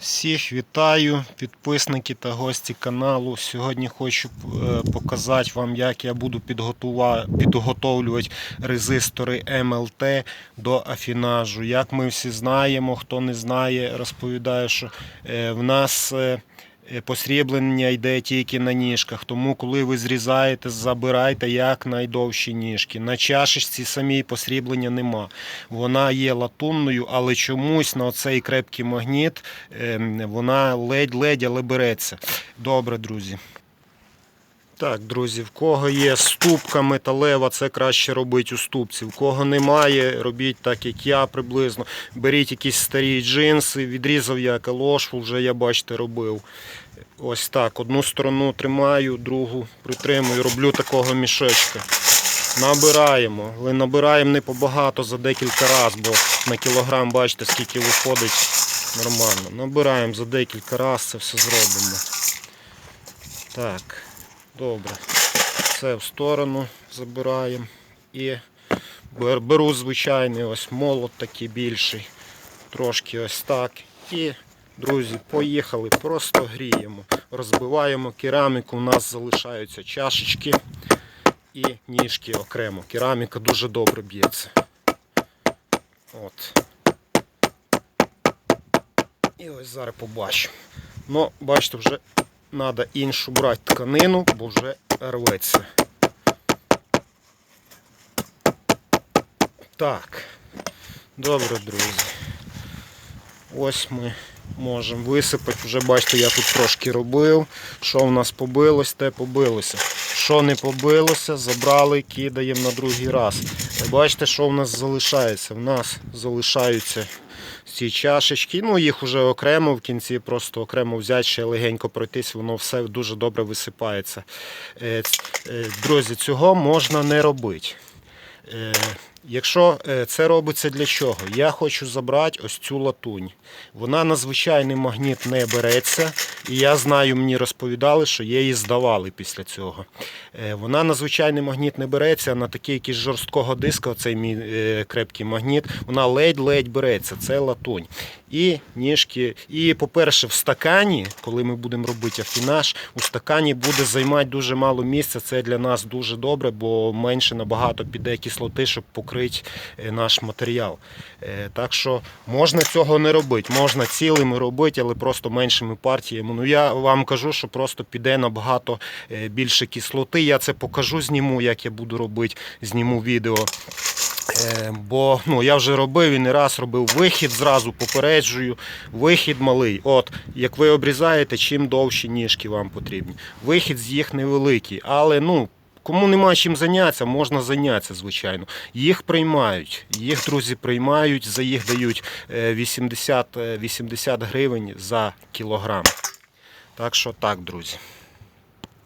Всіх вітаю, підписники та гості каналу. Сьогодні хочу е, показати вам, як я буду підготовлювати резистори МЛТ до афінажу. Як ми всі знаємо, хто не знає, розповідаю, що е, в нас е, посріблення йде тільки на ніжках. Тому, коли ви зрізаєте, забирайте якнайдовші ніжки. На чашечці самій посріблення нема. Вона є латунною, але чомусь на цей крепкий магніт ем, вона ледь-ледь, але береться. Добре, друзі. Так, друзі, в кого є ступка металева, це краще робити у ступці. В кого немає, робіть так, як я приблизно. Беріть якісь старі джинси, відрізав я калошву, вже я бачите робив. Ось так. Одну сторону тримаю, другу притримую, роблю такого мішечка. Набираємо. Але набираємо не побагато за декілька разів, бо на кілограм бачите, скільки виходить нормально. Набираємо за декілька разів, це все зробимо. Так, добре. Це в сторону забираємо. І беру звичайний ось молот такий більший. Трошки ось так. І, друзі, поїхали, просто гріємо. Розбиваємо кераміку, у нас залишаються чашечки і ніжки окремо. Кераміка дуже добре б'ється. От. І ось зараз побачимо. Ну, бачите, вже треба іншу брати тканину, бо вже рветься. Так. Добре, друзі. Ось ми можемо висипати. Вже бачите, я тут трошки робив. Що в нас побилось, те побилося. Що не побилося, забрали, кидаємо на другий раз. Бачите, що в нас залишається? В нас залишаються ці чашечки. Ну, їх вже окремо в кінці, просто окремо взяти, ще легенько пройтись, воно все дуже добре висипається. Е, е, Друзі, цього можна не робити. Якщо е, це робиться для чого? Я хочу забрати ось цю латунь. Вона на звичайний магніт не береться, і я знаю, мені розповідали, що її здавали після цього. Е, Вона на звичайний магніт не береться, а на такий якийсь жорсткого диска, оцей мій е, крепкий магніт, вона ледь-ледь береться. Це латунь. І ніжки. І, по-перше, в стакані, коли ми будемо робити афінаж, у стакані буде займати дуже мало місця. Це для нас дуже добре, бо менше набагато піде кислоти, щоб покрити е, наш матеріал. Е, Так що можна цього не робити. Можна цілими робити, але просто меншими партіями. Ну я вам кажу, що просто піде набагато е, більше кислоти. Я це покажу, зніму, як я буду робити, зніму відео. Бо ну, я вже робив і не раз робив вихід, зразу попереджую. Вихід малий. От, як ви обрізаєте, чим довші ніжки вам потрібні. Вихід з їх невеликий, але ну. Кому нема чим зайнятися, можна зайнятися, звичайно. Їх приймають, їх друзі приймають, за їх дають е, 80, е, 80 гривень за кілограм. Так що так, друзі.